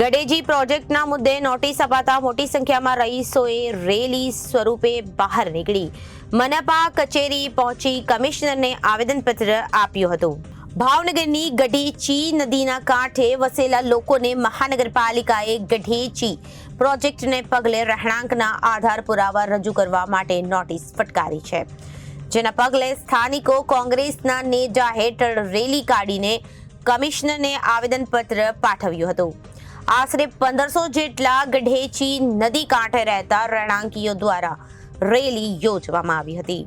ગડેજી પ્રોજેક્ટના મુદ્દે નોટિસ અપાતા મોટી સંખ્યામાં રહીશોએ રેલી સ્વરૂપે બહાર નીકળી. મનપા કચેરી પહોંચી કમિશનરને આવેદનપત્ર આપ્યું હતું. ભાવનગરની ગઢેચી નદીના કાંઠે વસેલા લોકોને મહાનગરપાલિકાએ ગઢેચી પ્રોજેક્ટને પગલે રહેણાંકના આધાર પુરાવા રજૂ કરવા માટે નોટિસ ફટકારી છે. જેના પગલે સ્થાનિકો કોંગ્રેસના નેજા હેઠળ રેલી કાઢીને કમિશનરને આવેદનપત્ર પાઠવ્યું હતું. આશરે પંદરસો જેટલા ગઢેચી નદી કાંઠે રહેતા રહેણાંકીઓ દ્વારા રેલી યોજવામાં આવી હતી.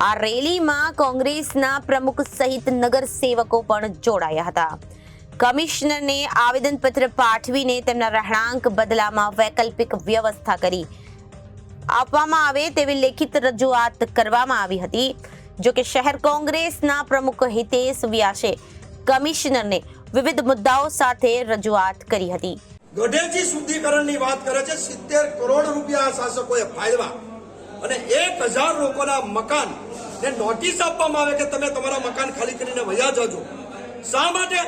આ રેલીમાં કોંગ્રેસના પ્રમુખ સહિત નગરસેવકો પણ જોડાયા હતા. કમિશનરને આવેદનપત્ર પાઠવીને તેમના રહેણાંક બદલામાં વૈકલ્પિક વ્યવસ્થા કરી આપવામાં આવે તેવી લેખિત રજૂઆત કરવામાં આવી હતી. જો કે શહેર કોંગ્રેસના પ્રમુખ હિતેશ વ્યાસે કમિશનરને વિવિધ મુદ્દાઓ સાથે રજૂઆત કરી હતી. ગઢેજી શુદ્ધિકરણની વાત કરે છે, સિત્તેર કરોડ રૂપિયા શાસકોએ ફાળવા અને એક હજાર લોકોના મકાન ને નોટિસ આપવામાં આવે કે તમે તમારા મકાન ખાલી કરીને વયા જજો. શા માટે?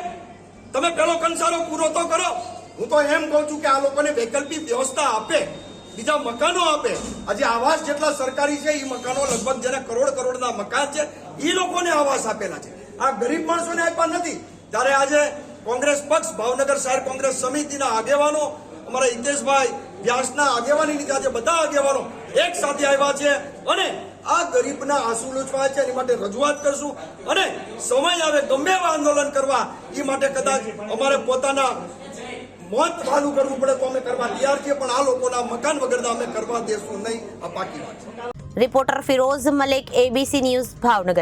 તમે પેલો કંસારો પૂરો તો કરો. હું તો એમ કહું છું કે આ લોકોને વૈકલ્પિક વ્યવસ્થા આપે, બીજા મકાનો આપે. આજે આવાસ જેટલા સરકારી છે એ મકાનો લગભગ જેના કરોડ કરોડના મકાન છે એ લોકોને આવાસ આપેલા છે. આ ગરીબ માણસોને આપ્યા નથી. ત્યારે આજે કોંગ્રેસ પક્ષ, ભાવનગર શહેર કોંગ્રેસ સમિતિના આગેવાનો, અમારા હિતેશભાઈ વ્યાસના આગેવાની લીધે આજે બધા આગેવાનો એક સાથે આવ્યા છે અને આ ગરીબના આંસુ લૂંચવા છે, એની માટે રજૂઆત કરશું અને સમય આવે ગમે એવા આંદોલન કરવા, એ માટે કદાચ અમારે પોતાના મોત ચાલુ કરવું પડે તો અમે કરવા તૈયાર છીએ, પણ આ લોકોના મકાન વગરના અમે કરવા દેશું નહીં, આ પાકી reporter Firoz Malek ABC news Bhavnagar.